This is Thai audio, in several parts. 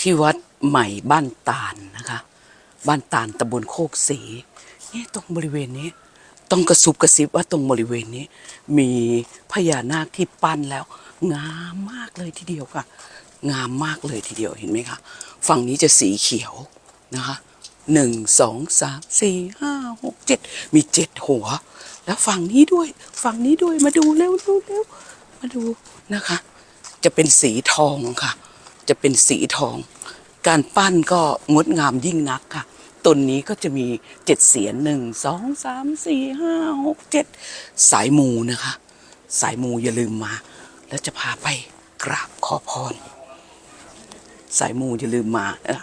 ที่วัดใหม่บ้านตาลนะคะ บ้านตาลตำบลโคกศรีนี่ตรงบริเวณนี้ ต้องกระซุบกระซิบว่าตรงบริเวณนี้ มีพญานาคที่ปั้นแล้ว งามมากเลยทีเดียวค่ะ งามมากเลยทีเดียวเห็นไหมคะฝั่งนี้จะสีเขียวนะคะหนึ่งสองสามสี่ห้าหกเจ็ดมีเจ็ดหัว แล้วฝั่งนี้ด้วยฝั่งนี้ด้วยมาดูเร็วเร็วเร็วมาดูนะคะ จะเป็นสีทองค่ะ จะเป็นสีทอง การปั้นก็งดงามยิ่งนักค่ะตนนี้ก็จะมีเจ็ดเสียนหนึ่งสองสามสี่ห้าหกเจ็ดสายมูนะคะ สายมูอย่าลืมมา แล้วจะพาไปกราบขอพร สายมูอย่าลืมมานะ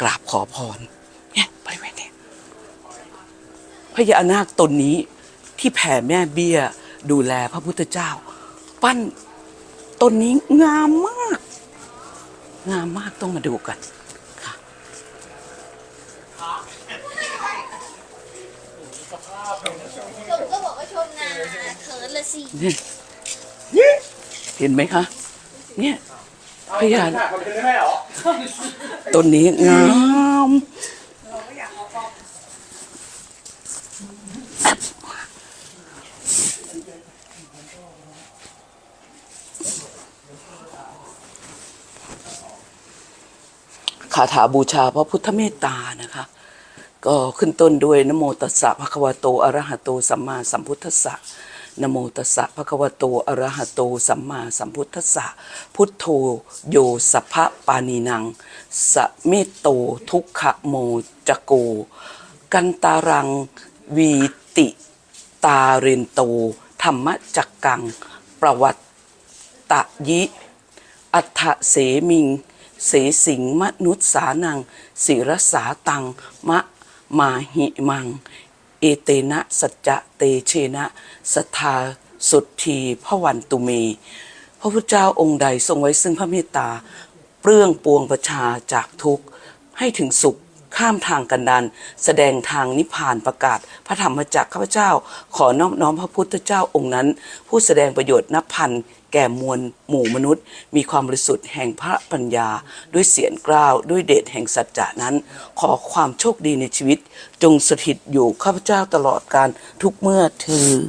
กราบขอพรเนี่ยบริเวณนี้พญานาคตนนี้ที่แผ่แม่เบี้ยดูแลพระพุทธเจ้า ปั้นต้นนี้งามมาก งามมากต้องมาดูกันค่ะชมก็บอกว่าชมนาเขินละสินี่เห็นไหมคะ เนี่ยพยานาคคอนเทนต์ได้ไหมเหรอต้นนี้งาม คาถาบูชาพระพุทธเมตตานะคะ ก็ขึ้นต้นด้วยนโมตัสสะภะคะวะโตอะระหะโตสัมมาสัมพุทธัสสะนโมตัสสะภะคะวะโตอะระหะโตสัมมาสัมพุทธัสสะพุทโธโยสัพพะปานีนังสะเมตโตทุกขโมจโก กันตารังวีติตาเรนโต ธรรมจักกัง ประวัตตะยิ อัฏฐเสมิง เสสิงมนุษสานังศิรสาตัง มะมาหิมัง เอเตนะสัจจะเตเชนะสทาสุทธีพระวันตุเม พระพุทธเจ้าองค์ใดทรงไว้ซึ่งพระเมตตา เปลื้องปวงประชาจากทุกข์ให้ถึงสุขข้ามทางกันดานแสดงทางนิพพานประกาศ พระธรรมจักรข้าพเจ้า ขอน้อบน้อมพระพุทธเจ้าองค์นั้น ผู้แสดงประโยชน์นับพัน ก่มวลหมู่มนุษย์ มีความบริสุทธิ์แห่งพระปัญญา ด้วยเสียงกล้าวด้วยเดชแห่งสัจจะนั้น ขอความโชคดีในชีวิต จงสถิตอยู่ข้าพเจ้าตลอดการทุกเมื่อเทิน